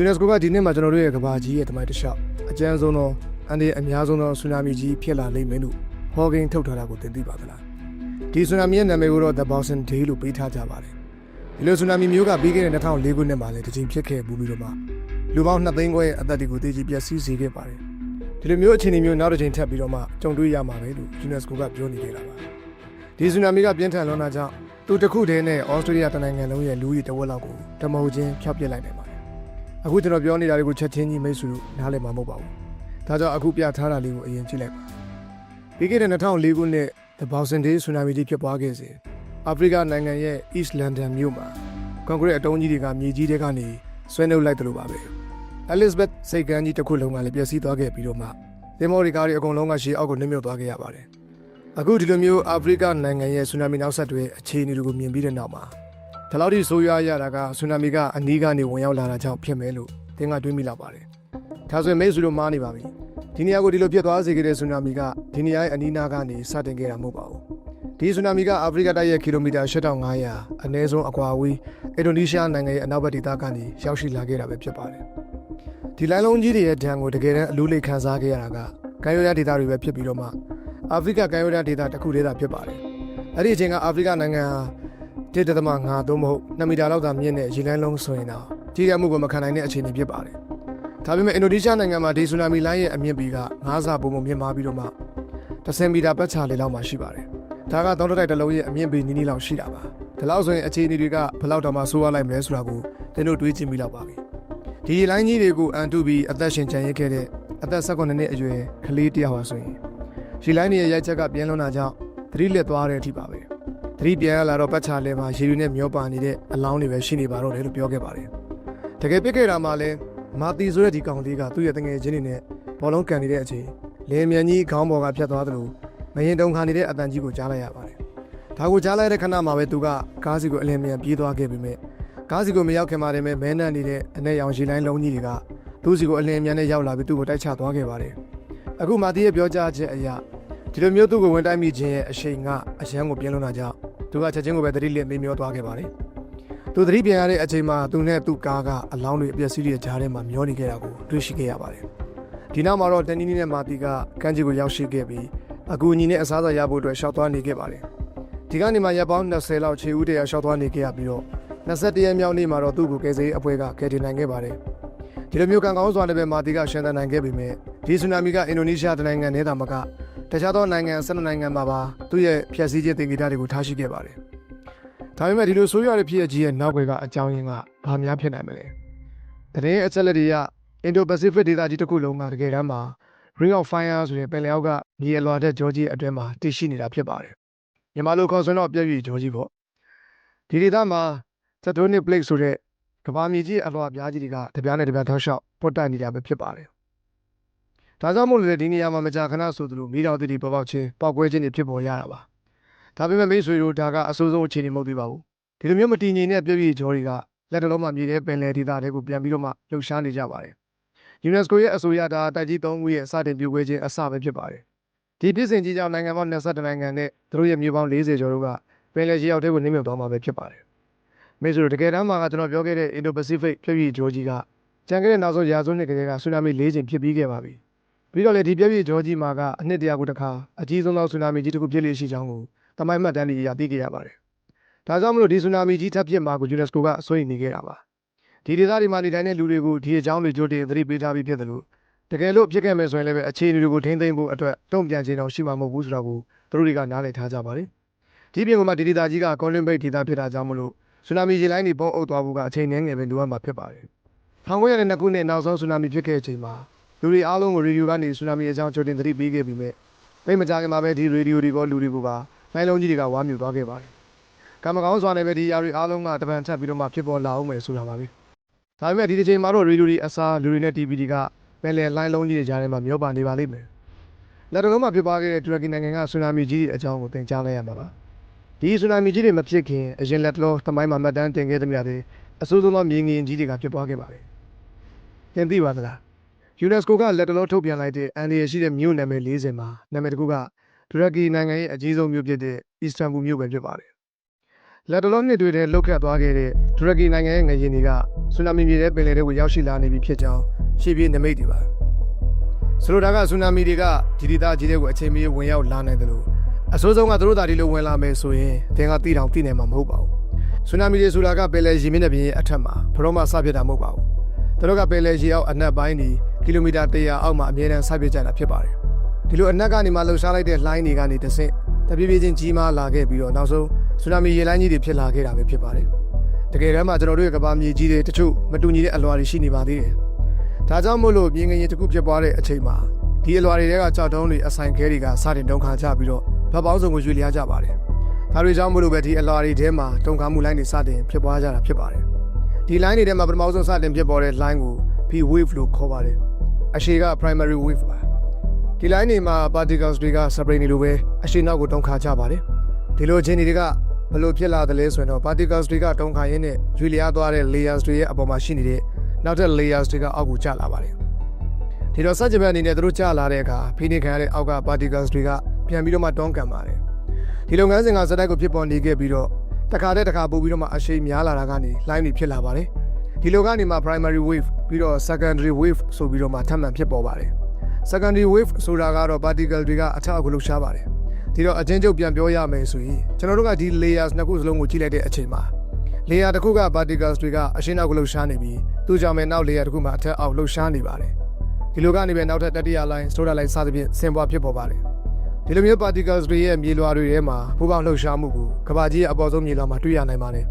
UNESCO ကဒီနှစ်မှာကျွန်တော်တို့ရဲ့ကဘာကြီးရဲ့တမိုင်းတစ်လျှောက်အကျဉ်းဆုံးသောအန်ဒီအများဆုံးသောဆူနာမီကြီးဖြစ်လာလိမ့်မယ်လို့ဟော်ဂင်ထုတ်ထားတာကိုသင်သိပါသလားဒီဆူနာမီရဲ့နာမည်ကိုတော့ The Boston Day လို့ပေးထားကြပါတယ်ဒီလိုဆူနာမီမျိုးကပြီးခဲ့တဲ့2004ခုနှစ်မှာလည်းတစ်ချိန်ဖြစ်ခဲ့ဘူးပြီးတော့မှလူပေါင်း2သိန်းခွဲရဲ့အသက်တွေကိုတည်ကြည်ပျက်စီးစေခဲ့ပါတယ်ဒီလိုမျိုးအခြေအနေမျိုးနောက်တစ်ချိန်ထပ်ပြီးတော့မှကြုံတွေ့ရမှာပဲလို့ UNESCO ကပြောနေခဲ့တာပါဒီဆူနာမီကပြင်းထန်လွန်တာကြောင့်သူတစ်ခုတည်းနဲ့ဩစတြေးလျတနိုင်ငံလုံးရဲ့လူဦးရေတစ်ဝက်လောက်ကိုတမုံချင်းဖျောက်ပစ်လိုက်နိုင်ပါတယ် အခုကျွန်တော်ပြောနေတာတွေကိုချက်ချင်းကြီးမိတ်ဆွေတို့နားလည်မှာမဟုတ်ပါဘူး။ဒါကြောင့်အခုပြထားတာလေးကိုအရင်ကြည့်လိုက်ပါ။ပြီးခဲ့တဲ့2004ခုနှစ် The Boston Day Tsunami ကြီးဖြစ်ပွားခဲ့စဉ်အာဖရိကနိုင်ငံရဲ့ East London မြို့မှာကွန်ကရစ်အတုံးကြီးတွေကမြေကြီးတွေကနေဆွဲနှုတ်လိုက်တယ်လို့ပါပဲ။ Elizabeth စိတ်ကမ်းကြီးတစ်ခုလုံးကလည်းပျက်စီးသွားခဲ့ပြီးတော့မှသင်္ဘောတွေကားတွေအကုန်လုံးကရှေးအောက်ကိုနှိမ့်မြုပ်သွားခဲ့ရပါတယ်။အခုဒီလိုမျိုးအာဖရိကနိုင်ငံရဲ့ Tsunami နောက်ဆက်တွဲအခြေအနေတွေကိုမြင်ပြီးတဲ့နောက်မှာ ဒီလောက်ထိဆိုးရွားရတာကဆူနာမီကအနီးကနေဝင်ရောက်လာတာကြောင့်ဖြစ်မယ်လို့သင်ကတွေးမိလောက်ပါတယ်။ဒါဆိုရင်မိတ်ဆွေတို့မားနေပါပြီ။ဒီနေရာကိုဒီလိုဖြစ်သွားစေခဲ့တဲ့ဆူနာမီကဒီနေရာရဲ့အနီးနားကနေစတင်ခဲ့တာမဟုတ်ပါဘူး။ဒီဆူနာမီကအာဖရိကတိုက်ရဲ့ကီလိုမီတာ8500အနည်းဆုံးအကွာအဝေးအင်ဒိုနီးရှားနိုင်ငံရဲ့အနောက်ဘက်ဒေသကနေရောက်ရှိလာခဲ့တာပဲဖြစ်ပါတယ်။ဒီလိုင်းလုံးကြီးတွေရဲ့ဒဏ်ကိုတကယ်တမ်းအလူးလေးခံစားခဲ့ရတာကကမ်းရိုးတန်းဒေသတွေပဲဖြစ်ပြီးတော့မှအာဖရိကကမ်းရိုးတန်းဒေသတစ်ခုတည်းသာဖြစ်ပါတယ်။အဲ့ဒီအချိန်ကအာဖရိကနိုင်ငံဟာ တစ်တသမငါသုံးမဟုတ်2မီတာလောက်သာမြင့်တဲ့ရေလိုင်းလုံးဆိုရင်တော့ကြီးရမှုကိုမခံနိုင်တဲ့အခြေအနေဖြစ်ပါတယ်။ဒါပေမဲ့အင်ဒိုနီးရှားနိုင်ငံမှာဒီဆူနာမီလိုင်းရဲ့အမြင့်ပေက9ဆပုံပုံမြင့်မားပြီးတော့မှ10မီတာပတ်ချာလေးလောက်မှရှိပါတယ်။ဒါကတောင်းတတိုက်တစ်လုံးရဲ့အမြင့်ပေနီးနီးလောက်ရှိတာပါ။ဒါလောက်ဆိုရင်အခြေအနေတွေကဘယ်လောက်တောင်မှဆိုးရလိုက်မလဲဆိုတာကိုသင်တို့တွေးကြည့်မိလောက်ပါပြီ။ဒီရေလိုင်းကြီးတွေကိုအန်တုပြီးအသက်ရှင်ကျန်ရစ်ခဲ့တဲ့အသက်18နှစ်အရွယ်ကလေးတစ်ယောက်ဟာဆိုရင်ရေလိုင်းရဲ့ရိုက်ချက်ကပြင်းလွန်တာကြောင့်သတိလက်သွားတဲ့အထိပါပဲ။ သတိပြန်ရလာတော့ပတ်ချလဲမှာရေတွေနဲ့မျောပါနေတဲ့အလောင်းတွေပဲရှိနေပါတော့တယ်လို့ပြောခဲ့ပါတယ်။တကယ်ပြစ်ခဲ့တာမှလည်းမာတီဆိုတဲ့ဒီကောင်လေးကသူ့ရဲ့တငယ်ချင်းတွေနဲ့ဘောလုံးကန်နေတဲ့အချိန်လင်းမြန်ကြီးခေါင်းပေါ်ကဖြတ်သွားသလိုမရင်တုံခါနေတဲ့အတန်ကြီးကိုကြားလိုက်ရပါတယ်။ဒါကိုကြားလိုက်တဲ့ခဏမှာပဲသူကကားစီကိုအလင်းမြန်ပြေးသွားခဲ့ပြီးမြဲကားစီကိုမရောက်ခင်မှာတည်းမဲနန်းနေတဲ့အနဲ့ရောင်ရေလိုင်းလုံးကြီးတွေကသူ့စီကိုအလင်းမြန်နဲ့ရောက်လာပြီးသူ့ကိုတိုက်ချသွားခဲ့ပါတယ်။အခုမာတီရဲ့ပြောကြားချက်အရဒီလိုမျိုးသူ့ကိုဝင်တိုက်မိခြင်းရဲ့အရှိန်ကအရန်ကိုပြင်းလွန်တာကြောင့် သူကချက်ချင်းကိုပဲသတိလစ်မေ့မျောသွားခဲ့ပါတယ်။သူသတိပြန်ရတဲ့အချိန်မှာသူနဲ့သူ့ကားကအလောင်းတွေအပျက်စီးတွေကြားထဲမှာမျောနေခဲ့တာကိုတွေ့ရှိခဲ့ရပါတယ်။ဒီနောက်မှာတော့တန်နီနီနဲ့မာတီကကမ်းခြေကိုရောက်ရှိခဲ့ပြီးအကူအညီနဲ့အစားအစာရဖို့အတွက်ရှောက်သွားနေခဲ့ပါတယ်။ဒီကနေမှရပ်ပေါင်း20လောက်ခြေဦးတရာရှောက်သွားနေခဲ့ရပြီးတော့21ရက်မြောက်နေ့မှာတော့သူ့ကိုကယ်ဆယ်ရေးအဖွဲ့ကကယ်တင်နိုင်ခဲ့ပါတယ်။ဒီလိုမျိုးကံကောင်းစွာနဲ့ပဲမာတီကရှန်တန်နိုင်ခဲ့ပေမဲ့ဒီဆူနာမီကအင်ဒိုနီးရှားတနိုင်ငံနဲ့တာမက တခြားသောနိုင်ငံ12နိုင်ငံမှာပါသူ့ရဲ့ဖျက်ဆီးခြင်းတင်ကြတာတွေကိုထားရှိခဲ့ပါတယ်။ဒါပေမဲ့ဒီလိုဆိုးရွားတဲ့ဖြစ်ရကြီးရဲ့နောက်ွယ်ကအကြောင်းရင်းကဘာများဖြစ်နိုင်မလဲ။တရင်အချက်လက်တွေကအင်ဒိုပစိဖိတ်ဒေသကြီးတစ်ခုလုံးကတကယ်တမ်းမှာ Ring of Fire ဆိုတဲ့ပင်လယ်အောက်ကမြေအလွာတဲ့ဂျော်ဂျီအတွင်းမှာတည်ရှိနေတာဖြစ်ပါတယ်။မြန်မာလိုခေါ်ဆိုတော့ပြည့်ပြည့်ဂျော်ဂျီပေါ့။ဒီဒေသမှာ Tectonic Plate ဆိုတဲ့ကမ္ဘာမြေကြီးအလွာပြားကြီးတွေကတပြားနဲ့တပြားထောက်လျှောက်ပွတ်တိုက်နေတာပဲဖြစ်ပါတယ်။ ဒါကြောင့်မို့လို့လေဒီနေရာမှာမကြာခဏဆိုသလိုမိတော်တည်တည်ပေါ်ပေါက်ခြင်းပောက်ကွဲခြင်းတွေဖြစ်ပေါ်ရတာပါ။ဒါပေမဲ့မိတ်ဆွေတို့ဒါကအဆိုးဆုံးအခြေအနေမဟုတ်သေးပါဘူး။ဒီလိုမျိုးမတည်ငြိမ်တဲ့ပြည့်ပြည့်ဂျော်တွေကလက်တလုံးမှာမြေထဲပင်လယ်ဒေသတွေကိုပြန်ပြီးတော့မှလှုပ်ရှားနေကြပါတယ်။ UNESCO ရဲ့အဆိုအရဒါတိုက်ကြီး၃ခုရဲ့စတင်ပြိုကွဲခြင်းအစပဲဖြစ်ပါတယ်။ဒီပြည်စဉ်ကြီးကြောင့်နိုင်ငံပေါင်း22နိုင်ငံနဲ့သူတို့ရဲ့မြို့ပေါင်း40ကျော်တို့ကပင်လယ်ရေရောက်တဲ့ကိုနှိမ့်မြုပ်သွားမှာပဲဖြစ်ပါတယ်။မိတ်ဆွေတို့တကယ်တမ်းမှာကကျွန်တော်ပြောခဲ့တဲ့ Indo-Pacific ပြည့်ပြည့်ဂျော်ကြီးကကြံခဲ့တဲ့နောက်ဆုံးရာစုနှစ်ကလေးကဆူနာမီ၄ချိန်ဖြစ်ပြီးခဲ့ပါပြီ။ ပြီးတော့လေဒီပြည့်ပြည့်ဂျော်ကြီးမှာကအနှစ်တရာကိုတစ်ခါအကြီးဆုံးသောဆူနာမီကြီးတစ်ခုဖြစ်လေရှိကြောင်းကိုတမိုင်းမှတ်တမ်းတွေအရသိခဲ့ရပါတယ်။ဒါကြောင့်မလို့ဒီဆူနာမီကြီးထပ်ဖြစ်မှာကို UNESCO ကအစိုးရိမ်နေခဲ့တာပါ။ဒီဒေသတွေမှာနေထိုင်တဲ့လူတွေကိုဒီအကြောင်းတွေကြိုတင်သတိပေးထားပြီးဖြစ်တယ်လို့တကယ်လို့ဖြစ်ခဲ့မယ်ဆိုရင်လည်းပဲအခြေအနေတွေကိုထိန်းသိမ်းဖို့အတွက်တုံ့ပြန်ခြင်းတော့ရှိမှာမဟုတ်ဘူးဆိုတာကိုသူတို့တွေကနားလည်ထားကြပါတယ်။ဒီပြင်ကမှဒီဒေသကြီးကကွန်လင်ဘိတ်ဒေသဖြစ်တာကြောင့်မလို့ဆူနာမီရေလိုင်းတွေပုံအုပ်သွားဖို့ကအချိန်နည်းငယ်ပဲလိုအပ်မှာဖြစ်ပါတယ်။1902ခုနှစ်နောက်ဆုံးဆူနာမီဖြစ်ခဲ့တဲ့အချိန်မှာ လူတွေအားလုံးကိုရေဒီယိုကနေဆူနာမီအကြောင်းကြိုတင်သတိပေးခဲ့ပြီးမြဲပိတ်မကြခင်မှာပဲဒီရေဒီယိုတွေကလူတွေကိုပါလိုင်းလုံးကြီးတွေကဝါမြူသွားခဲ့ပါတယ်။ကံမကောင်းစွာနဲ့ပဲဒီຢာတွေအားလုံးကတပံချက်ပြီးတော့မှဖြစ်ပေါ်လာအောင်မယ်ဆိုတာပါပဲ။ဒါပေမဲ့ဒီတစ်ချိန်မှာတော့ရေဒီယိုတွေအစားလူတွေနဲ့ TV တွေကပင်လယ်လိုင်းလုံးကြီးတွေကြားထဲမှာမျောပါနေပါလိမ့်မယ်။လက်တော်မှာဖြစ်ပွားခဲ့တဲ့တူရကီနိုင်ငံကဆူနာမီကြီးတွေအကြောင်းကိုသင်ကြားလိုက်ရမှာပါ။ဒီဆူနာမီကြီးတွေမဖြစ်ခင်အရင်လက်တော်သမိုင်းမှာမှတ်တမ်းတင်ခဲ့သမျှတွေအဆိုးဆုံးသောမြေငင်ကြီးတွေကဖြစ်ပွားခဲ့ပါတယ်။သင်သိပါသလား။ UNESCO ကလက်တလုံးထုတ်ပြန်လိုက်တဲ့အန်ဒီရရှိတဲ့မြို့နာမည်40မှာနာမည်တစ်ခုကတူရကီနိုင်ငံရဲ့အကြီးဆုံးမြို့ဖြစ်တဲ့အစ္စတန်ဘူလ်မြို့ပဲဖြစ်ပါတယ်။လက်တလုံးနှစ်တွေတည်းလုတ်ခတ်သွားခဲ့တဲ့တူရကီနိုင်ငံရဲ့ငရင်တွေကဆူနာမီမြေတဲ့ပင်လယ်တွေကိုရောက်ရှိလာနေပြီဖြစ်ကြောင်းရှေ့ပြေးနမိတ်တွေပါဆိုလိုတာကဆူနာမီတွေကဒီဒေသကြီးတွေကိုအချိန်မီဝင်ရောက်လာနိုင်တယ်လို့အဆိုးဆုံးကသူတို့သားတွေလိုဝင်လာမယ်ဆိုရင်အတင်းကတိတောင်တိနေမှာမဟုတ်ပါဘူးဆူနာမီတွေဆိုတာကပင်လယ်ရေမျက်နှာပြင်ရဲ့အထက်မှာဘရောမစပြစ်တာမဟုတ်ပါဘူးသူတို့ကပင်လယ်ရေအောက်အနက်ပိုင်းဒီ ကီလိုမီတာ100အောက်မှာအမြဲတမ်းစပြစ်ကြတာဖြစ်ပါတယ်ဒီလိုအနက်ကနေမှလှုပ်ရှားလိုက်တဲ့လှိုင်းတွေကနေတဆင့်တပြေးပြေးချင်းကြီးမားလာခဲ့ပြီးတော့နောက်ဆုံးဆူနာမီရေလိုင်းကြီးတွေဖြစ်လာခဲ့တာပဲဖြစ်ပါတယ်တကယ်တမ်းမှာကျွန်တော်တို့ရဲ့ကမ္ဘာမြေကြီးတွေတချို့မတူညီတဲ့အလွာတွေရှိနေပါသေးတယ်ဒါကြောင့်မို့လို့မြင်းငရင်တစ်ခုဖြစ်သွားတဲ့အချိန်မှာဒီအလွာတွေတဲကကြောက်တုံးတွေအဆိုင်ခဲတွေကစတင်တုံခါကြပြီးတော့ဗတ်ပေါင်းစုံကိုရွေလျားကြပါတယ်ဒါတွေကြောင့်မို့လို့ပဲဒီအလွာတွေထဲမှာတုံခါမှုလိုင်းတွေစတင်ဖြစ်ပွားကြတာဖြစ်ပါတယ်ဒီ line တွေထဲမှာပထမဆုံးစတင်ဖြစ်ပေါ်တဲ့ line ကို P wave လို့ခေါ်ပါတယ် အရှိက primary wave ပါဒီ line တွေမှာ particles တွေက separate နေလို့ပဲအရှိနောက်ကိုတုံခါကြပါတယ်ဒီလိုချင်းတွေကဘလို့ဖြစ်လာတယ်လဲဆိုရင်တော့ particles တွေကတုံခါရင်းနဲ့ရွေလျားသွားတဲ့ layers တွေရဲ့အပေါ်မှာရှိနေတဲ့နောက်ထပ် layers တွေကအောက်ကိုကျလာပါတယ်ဒီတော့စัจ java အနေနဲ့သူတို့ကျလာတဲ့အခါဖိနေခံရတဲ့အောက်က particles တွေကပြန်ပြီးတော့မှတွန်းကန်ပါတယ်ဒီလုပ်ငန်းစဉ်ကစတိုက်ကိုဖြစ်ပေါ်နေခဲ့ပြီးတော့တစ်ခါတည်းတစ်ခါပို့ပြီးတော့မှအရှိန်များလာတာကနေ line တွေဖြစ်လာပါတယ် ဒီလိုကနေမှ primary wave ပြီးတော့ secondary wave ဆိုပြီးတော့မှထပ်မံဖြစ်ပေါ်ပါတယ် secondary wave ဆိုတာကတော့ particle တွေကအထက်အောက်ကိုလှုပ်ရှားပါတယ်ဒီတော့အချင်းချုပ်ပြန်ပြောရမယ်ဆိုရင်ကျွန်တော်တို့ကဒီ layers နှစ်ခုစလုံးကိုကြည့်လိုက်တဲ့အချိန်မှာ layer တစ်ခုက particles တွေကအရှင်းအောက်ကိုလှုပ်ရှားနေပြီးသူကြောင့်ပဲနောက် layer တစ်ခုမှာအထက်အောက်လှုပ်ရှားနေပါတယ်ဒီလိုကနေပဲနောက်ထပ်တတိယ line solar line စသဖြင့်ဆင်ပွားဖြစ်ပေါ်ပါတယ်ဒီလိုမျိုး particles တွေရဲ့မြေလွှာတွေထဲမှာပူပေါင်းလှုပ်ရှားမှုကိုကမ္ဘာကြီးရဲ့အပေါ်ဆုံးမြေလွှာမှာတွေ့ရနိုင်ပါတယ်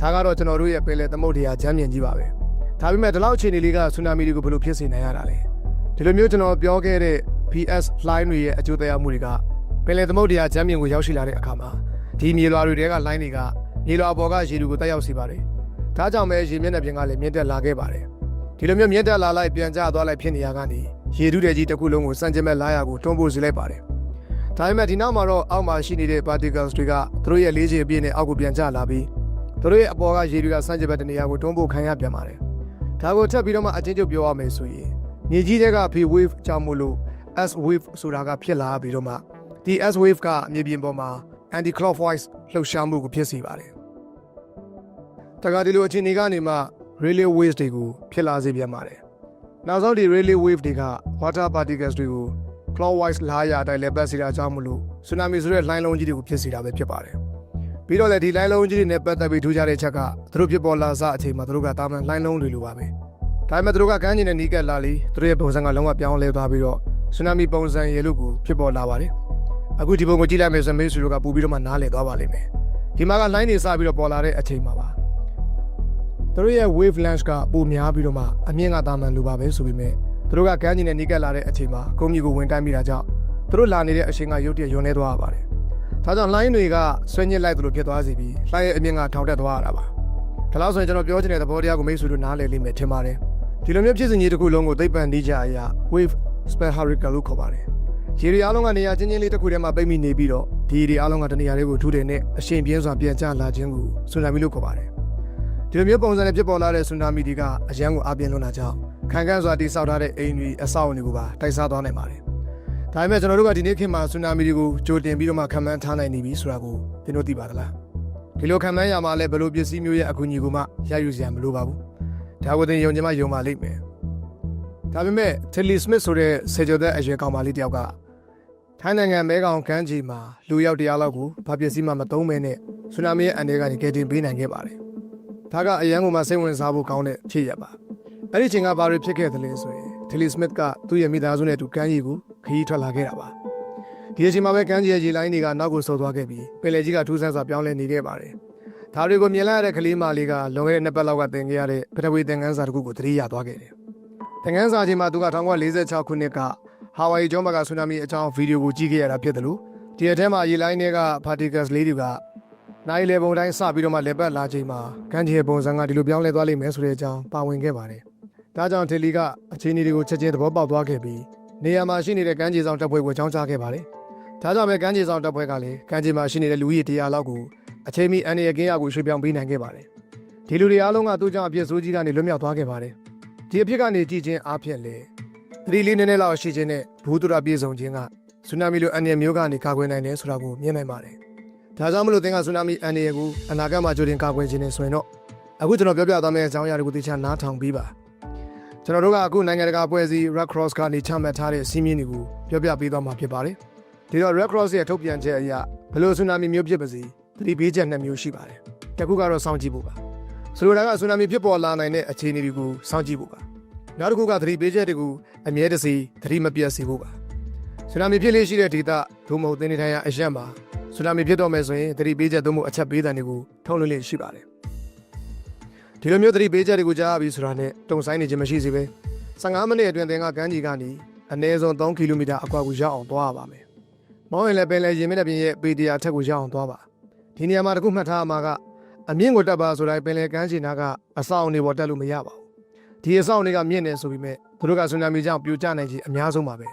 ဒါကတော့ကျွန်တော်တို့ရဲ့ပင်လယ်သမုဒ္ဒရာချမ်းမြေကြီးပါပဲဒါပေမဲ့ဒီလောက်အခြေအနေလေးကဆူနာမီတွေကိုဘယ်လိုဖြစ်စေနိုင်ရတာလဲဒီလိုမျိုးကျွန်တော်ပြောခဲ့တဲ့ PS line တွေရဲ့အကျိုးတရားမှုတွေကပင်လယ်သမုဒ္ဒရာချမ်းမြေကိုရောက်ရှိလာတဲ့အခါမှာဒီမြေလွှာတွေတဲက line တွေကမြေလွှာပေါ်ကရေတွေကိုတက်ရောက်စေပါတယ်ဒါကြောင့်ပဲရေမျက်နှာပြင်ကလည်းမြင့်တက်လာခဲ့ပါတယ်ဒီလိုမျိုးမြင့်တက်လာလိုက်ပြန်ကျသွားလိုက်ဖြစ်နေရကနေရေထုတဲ့ကြီးတစ်ခုလုံးကိုစံကျင်မဲ့လာရကိုတွန်းပို့စေလိုက်ပါတယ်ဒါပေမဲ့ဒီနောက်မှာတော့အောက်မှာရှိနေတဲ့ particles တွေကသူတို့ရဲ့လေးချေအပြည့်နဲ့အောက်ကိုပြန်ကျလာပြီး သူတို့ရဲ့အပေါ်ကရေတွေကစံကျင်ဘက်တနေရာကိုတွန်းပို့ခံရပြန်ပါတယ်ဒါကိုထပ်ပြီးတော့မှအချင်းချုပ်ပြောရမယ်ဆိုရင်မြေကြီးတွေက P wave ကြောင့်မို့လို့ S wave ဆိုတာကဖြစ်လာပြီးတော့မှဒီ S wave ကမြေပြင်ပေါ်မှာ anti clockwise လှုပ်ရှားမှုကိုဖြစ်စေပါတယ်တခါဒီလိုအခြေအနေကနေမှ relay waves တွေကိုဖြစ်လာစေပြန်ပါတယ်နောက်ဆုံးဒီ relay wave တွေက water particles တွေကို clockwise လာရအတိုင်းလည်းပတ်စေတာကြောင့်မလို့ tsunami ဆိုတဲ့ line လုံးကြီးတွေကိုဖြစ်စေတာပဲဖြစ်ပါတယ် ပြီးတော့လည်းဒီ line လုံးကြီးတွေနဲ့ပတ်သက်ပြီးထူးခြားတဲ့ချက်ကသူတို့ဖြစ်ပေါ်လာစအချိန်မှာသူတို့ကတာမန် line လုံးတွေလိုပါပဲဒါပေမဲ့သူတို့ကကမ်းခြေနဲ့နီးကပ်လာလေသူတို့ရဲ့ပုံစံကလုံးဝပြောင်းလဲသွားပြီးတော့ tsunami ပုံစံရေလို့ကိုဖြစ်ပေါ်လာပါတယ်အခုဒီပုံကိုကြည့်လိုက်မယ်ဆိုရင်မေးစုတို့ကပူပြီးတော့မှနားလည်သွားပါလိမ့်မယ်ဒီမှာက line တွေစပြီးတော့ပေါ်လာတဲ့အချိန်မှာပါသူတို့ရဲ့ wave length ကပိုများပြီးတော့မှအမြင့်ကတာမန်လိုပါပဲဆိုပေမဲ့သူတို့ကကမ်းခြေနဲ့နီးကပ်လာတဲ့အချိန်မှာကုန်းမြေကိုဝင်တိုင်းမိတာကြောင့်သူတို့လာနေတဲ့အချိန်ကရုတ်တရက်ယွန်းနေသွားပါတယ် ဒါကြောင့် line တွေကဆွဲညစ်လိုက်သလိုဖြစ်သွားစီပြီး line ရဲ့အမြင့်ကထောင်တက်သွားရတာပါဒါလို့ဆိုရင်ကျွန်တော်ပြောချင်တဲ့သဘောတရားကိုမိတ်ဆွေတို့နားလည်လိမ့်မယ်ထင်ပါတယ်ဒီလိုမျိုးဖြစ်စဉ်ကြီးတစ်ခုလုံးကိုသိပ္ပံနည်းကြအရာ wave spell hurricane လို့ခေါ်ပါတယ်ရေတွေအားလုံးကနေရာချင်းချင်းလေးတစ်ခုထဲမှာပိတ်မိနေပြီးတော့ဒီရေတွေအားလုံးကတနေရာလေးကိုထူတယ်နဲ့အရှင်ပြင်းစွာပြန်ကျလာခြင်းကိုဆူနာမီလို့ခေါ်ပါတယ်ဒီလိုမျိုးပုံစံနဲ့ဖြစ်ပေါ်လာတဲ့ဆူနာမီတွေကအရန်ကိုအပြင်းလွန်တာကြောင့်ခံကန့်စွာတိဆောက်ထားတဲ့အိမ်တွေအဆောက်အအုံတွေကိုပါတိုက်စားသွားနိုင်ပါတယ် ဒါပေမဲ့ကျွန်တော်တို့ကဒီနေ့ခေတ်မှာဆူနာမီတွေကိုကြိုတင်ပြီးတော့မှခံမှန်းထားနိုင်နေပြီဆိုတာကိုသင်တို့သိပါသလားဒီလိုခံမှန်းရမှာလည်းဘယ်လိုပစ္စည်းမျိုးရဲ့အကူအညီကိုမှရယူစရာမလိုပါဘူးဒါကိုသင်ယုံကြည်မှယုံပါလိမ့်မယ်ဒါပေမဲ့ Tilly Smith ဆိုတဲ့ဆယ်ကျော်သက်အရွယ်ကောင်မလေးတယောက်ကထိုင်းနိုင်ငံမဲကောင်ကမ်းခြေမှာလူရောက်တရားလောက်ကိုဘာပစ္စည်းမှမသုံးမဲနဲ့ဆူနာမီရဲ့အန်ဒီကနေကယ်တင်ပေးနိုင်ခဲ့ပါတယ်ဒါကအရန်ကိုမှစိတ်ဝင်စားဖို့ကောင်းတဲ့ဖြစ်ရပါအဲ့ဒီချိန်ကဘာတွေဖြစ်ခဲ့သလဲဆိုရင် Tilly Smith ကသူ့ရဲ့မိသားစုနဲ့အတူကမ်းခြေကို ခရီးထွက်လာခဲ့တာပါဒီအချိန်မှာပဲကမ်းခြေရဲ့ရေလိုင်းတွေကနောက်ကိုဆုတ်သွားခဲ့ပြီးပင်လယ်ကြီးကထူးဆန်းစွာပြောင်းလဲနေခဲ့ပါတယ်ဒါတွေကိုမြင်လိုက်ရတဲ့ကလေးမလေးကလွန်ခဲ့တဲ့နှစ်ပတ်လောက်ကသင်ခဲ့ရတဲ့ပထဝီသင်ခန်းစာတစ်ခုကိုသတိရသွားခဲ့တယ်သင်ခန်းစာချိန်မှာသူက1946ခုနှစ်ကဟာဝိုင်ကျွန်းဘက်ကဆူနာမီအကြောင်းဗီဒီယိုကိုကြည့်ခဲ့ရတာဖြစ်တယ်လို့ဒီအထက်မှာရေလိုင်းတွေက particles လေးတွေကနိုင်လေပုံတိုင်းစပြီးတော့မှလက်ပတ်လာချိန်မှာကမ်းခြေပုံစံကဒီလိုပြောင်းလဲသွားလိမ့်မယ်ဆိုတဲ့အကြောင်းပါဝင်ခဲ့ပါတယ်။ဒါကြောင့်ထေလီကအခြေအနေတွေကိုချက်ချင်းသဘောပေါက်သွားခဲ့ပြီး နေရာမှာရှိနေတဲ့ကမ်းခြေဆောင်တပ်ဖွဲ့ကိုချောင်းချခဲ့ပါတယ်။ဒါကြောင့်ပဲကမ်းခြေဆောင်တပ်ဖွဲ့ကလည်းကမ်းခြေမှာရှိနေတဲ့လူကြီးတရားလောက်ကိုအချိန်မီအန်ရကင်းရကိုရွှေ့ပြောင်းပေးနိုင်ခဲ့ပါတယ်။ဒီလူတွေအားလုံးကသူ့ကြောင့်အပြစ်ဆိုးကြီးကနေလွတ်မြောက်သွားခဲ့ပါတယ်။ဒီအဖြစ်ကနေကြည်ချင်းအားဖြင့်လေသတိလေးနည်းနည်းလောက်ရှိခြင်းနဲ့ဘူးတူတာပြေဆုံးခြင်းကဆူနာမီလိုအန်ရမျိုးကနေကာကွယ်နိုင်တယ်ဆိုတာကိုမြင်နိုင်ပါတယ်။ဒါကြောင့်မလို့သင်ကဆူနာမီအန်ဒီရကိုအနာဂတ်မှာကြိုတင်ကာကွယ်ခြင်းနဲ့ဆိုရင်တော့အခုကျွန်တော်ပြောပြသွားမယ့်အကြောင်းအရာတွေကိုသိချနားထောင်ပြီးပါ ကျွန်တော်တို့ကအခုနိုင်ငံတကာအဖွဲ့အစည်း Red Cross ကနေချမှတ်ထားတဲ့စီးမြင်တွေကိုပြောပြပေးသွားမှာဖြစ်ပါတယ်ဒီတော့ Red Cross ရဲ့ထုတ်ပြန်ချက်အရဘယ်လိုဆူနာမီမျိုးဖြစ်ပါစေသတိပေးချက်နှစ်မျိုးရှိပါတယ်တစ်ခုကတော့စောင့်ကြည့်ဖို့ပါဆိုလိုတာကဆူနာမီဖြစ်ပေါ်လာနိုင်တဲ့အခြေအနေတွေကိုစောင့်ကြည့်ဖို့ပါနောက်တစ်ခုကသတိပေးချက်တွေကိုအမြဲတစေသတိမပြတ်စေဖို့ပါဆူနာမီဖြစ်လေရှိတဲ့ဒေသဒုမဟုတ်သင်နေထိုင်ရာအရက်မှာဆူနာမီဖြစ်တော့မယ်ဆိုရင်သတိပေးချက်သုံးဖို့အချက်ပေးတဲ့တွေကိုထုတ်လွှင့်လေးရှိပါတယ် ဒီလိုမျိုးသတိပေးချက်တွေကိုကြားရပြီဆိုတာနဲ့တုံဆိုင်နေခြင်းမရှိစေပဲ15မိနစ်အတွင်းသင်ကကမ်းခြေကနေအနည်းဆုံး3ကီလိုမီတာအကွာကိုရောက်အောင်သွားရပါမယ်မောင်းရင်လည်းပင်လယ်ရင်မြင့်တဲ့ပြင်ရဲ့ပေတရာထက်ကိုရောက်အောင်သွားပါဒီနေရာမှာတစ်ခုမှတ်ထားမှာကအမြင့်ကိုတက်ပါဆိုတိုင်းပင်လယ်ကမ်းခြေနာကအဆောင်နေပေါ်တက်လို့မရပါဘူးဒီအဆောင်တွေကမြင့်နေဆိုပြီးမဲ့သူတို့ကဆူနာမီကြောင့်ပြိုကျနိုင်ခြင်းအများဆုံးပါပဲ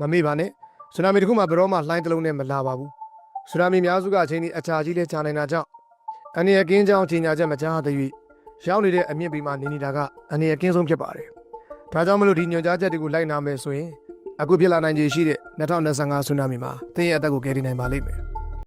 မမေ့ပါနဲ့ဆူနာမီတစ်ခုမှဘယ်တော့မှလှိုင်းတစ်လုံးနဲ့မလာပါဘူးဆူနာမီများစုကအချိန်ဒီအချာကြီးလဲကြာနိုင်တာကြောင့်အနေရကင်းကြောင်းကြီးညာချက်မကြားသေး၍ ရောက်နေတဲ့အမြင့်ပြီးမှနေနေတာကအနေရကင်းဆုံးဖြစ်ပါတယ်။ဒါကြောင့်မလို့ဒီညွှန်ကြားချက်တွေကိုလိုက်နာမယ်ဆိုရင်အခုဖြစ်လာနိုင်ခြေရှိတဲ့2025ဆူနာမီမှာသင်ရဲ့အသက်ကိုကယ်တင်နိုင်ပါလိမ့်မယ်